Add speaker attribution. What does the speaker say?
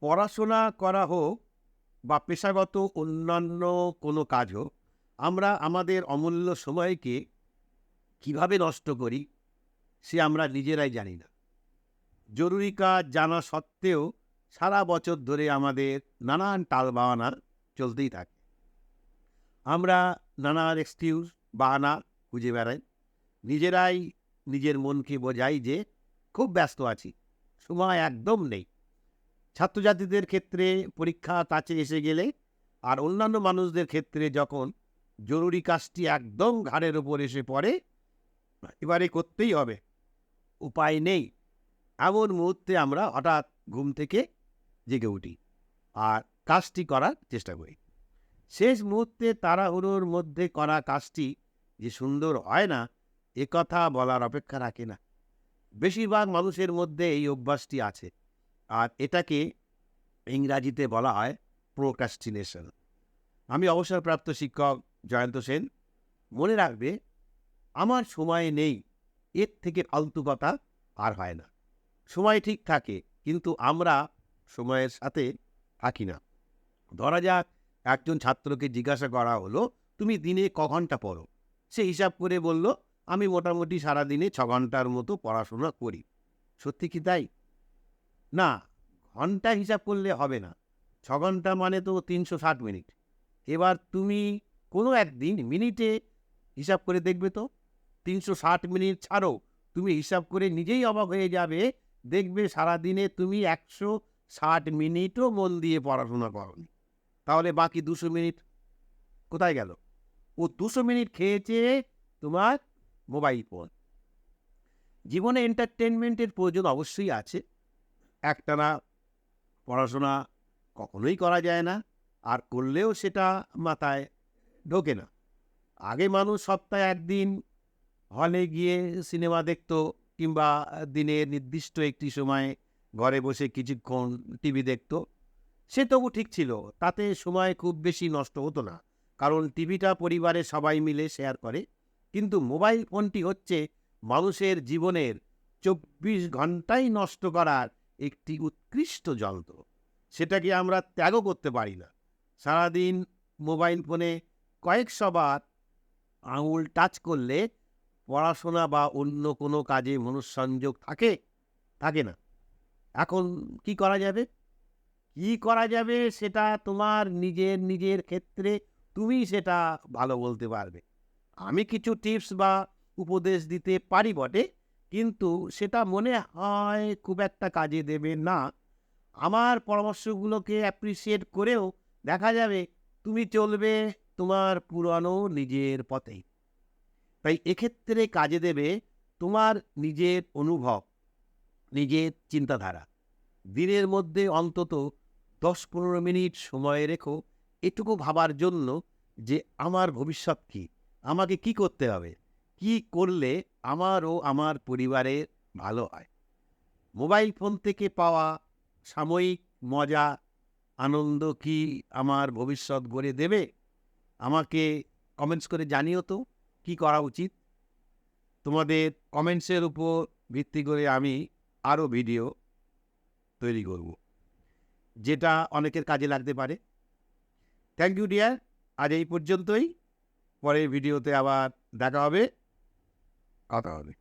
Speaker 1: পড়াশোনা করা হোক বা পেশাগত অন্যান্য কোনো কাজ হোক, আমরা আমাদের অমূল্য সময়কে কীভাবে নষ্ট করি সে আমরা নিজেরাই জানি না। জরুরি কাজ জানা সত্ত্বেও সারা বছর ধরে আমাদের নানান টাল বাহানা চলতেই থাকে। আমরা নানান এক্সকিউজ বাহানা খুঁজে বেড়াই। নিজেরাই নিজের মনকে বোঝাই যে খুব ব্যস্ত আছি, সময় একদম নেই। ছাত্রছাত্রীদের ক্ষেত্রে পরীক্ষা কাছে এসে গেলে আর অন্যান্য মানুষদের ক্ষেত্রে যখন জরুরি কাজটি একদম ঘাড়ের ওপর এসে পড়ে, এবারে করতেই হবে। উপায় নেই। এমন মুহূর্তে আমরা হঠাৎ ঘুম থেকে জেগে উঠি আর কাজটি করার চেষ্টা করি। শেষ মুহূর্তে তাড়াহুড়োর মধ্যে করা কাজটি যে সুন্দর হয় না, এ কথা বলার অপেক্ষা রাখে না। বেশিরভাগ মানুষের মধ্যে এই অভ্যাসটি আছে। আর এটাকে ইংরাজিতে বলা হয় প্রোকাস্টিনেশন আমি অবসরপ্রাপ্ত শিক্ষক জয়ন্ত সেন। মনে রাখবে, আমার সময় নেই, এর থেকে ফালতু কথা আর হয় না। সময় ঠিক থাকে, কিন্তু আমরা সময়ের সাথে থাকি না। ধরা যাক, একজন ছাত্রকে জিজ্ঞাসা করা হলো, তুমি দিনে ক ঘণ্টা পড়ো? সে হিসাব করে বলল, আমি মোটামুটি সারাদিনে ছ ঘণ্টার মতো পড়াশোনা করি। সত্যি কি তাই? না, ঘণ্টা হিসাব করলে হবে না। ছ ঘণ্টা মানে তো তিনশো ষাট মিনিট। এবার তুমি কোনো একদিন মিনিটে হিসাব করে দেখবে তো। তিনশো ষাট মিনিট ছাড়ো তুমি হিসাব করে নিজেই অবাক হয়ে যাবে। দেখবে সারাদিনে তুমি একশো ষাট মিনিটও মন দিয়ে পড়াশোনা করনি। তাহলে বাকি দুশো মিনিট কোথায় গেল? ও দুশো মিনিট খেয়েছে তোমার মোবাইল ফোন। জীবনে এন্টারটেনমেন্টের প্রয়োজন অবশ্যই আছে। একটানা পড়াশোনা কখনোই করা যায় না, আর করলেও সেটা মাথায় ঢোকে না। আগে মানুষ সপ্তাহে একদিন হলে গিয়ে সিনেমা দেখত কিংবা দিনের নির্দিষ্ট একটি সময়ে ঘরে বসে কিছুক্ষণ টিভি দেখত, সে তবু ঠিক ছিল। তাতে সময় খুব বেশি নষ্ট হতো না, কারণ টিভিটা পরিবারের সবাই মিলে শেয়ার করে। কিন্তু মোবাইল ফোনটি হচ্ছে মানুষের জীবনের চব্বিশ ঘন্টাই নষ্ট করার একটি উৎকৃষ্ট যন্ত্র। সেটাকে আমরা ত্যাগও করতে পারি না। সারাদিন মোবাইল ফোনে কয়েকশবার আঙুল টাচ করলে পড়াশোনা বা অন্য কোনো কাজে মনঃসংযোগ থাকে থাকে না। এখন কি করা যাবে? কি করা যাবে সেটা তোমার নিজের নিজের ক্ষেত্রে তুমি সেটা ভালো বলতে পারবে। আমি কিছু টিপস বা উপদেশ দিতে পারি বটে। কিন্তু সেটা মনে হয় খুব একটা কাজে দেবে না। আমার পরামর্শগুলোকে অ্যাপ্রিসিয়েট করেও দেখা যাবে তুমি চলবে তোমার পুরানো নিজের পথেই। তাই এক্ষেত্রে কাজে দেবে তোমার নিজের অনুভব, নিজের চিন্তাধারা। দিনের মধ্যে অন্তত দশ পনেরো মিনিট সময় রেখো এটুকু ভাবার জন্য যে আমার ভবিষ্যৎ কী, আমাকে কি করতে হবে। কি করলে আমার ও আমার পরিবারের ভালো হয়? মোবাইল ফোন থেকে পাওয়া সাময়িক মজা, আনন্দ কি আমার ভবিষ্যৎ গড়ে দেবে? আমাকে কমেন্টস করে জানিও তো, কি করা উচিত? তোমাদের কমেন্টসের উপর ভিত্তি করে আমি আরও ভিডিও তৈরি করব, যেটা অনেকের কাজে লাগতে পারে। থ্যাংক ইউ ডিয়ার আজ এই পর্যন্তই। পরের ভিডিওতে আবার দেখা হবে। কথা হবে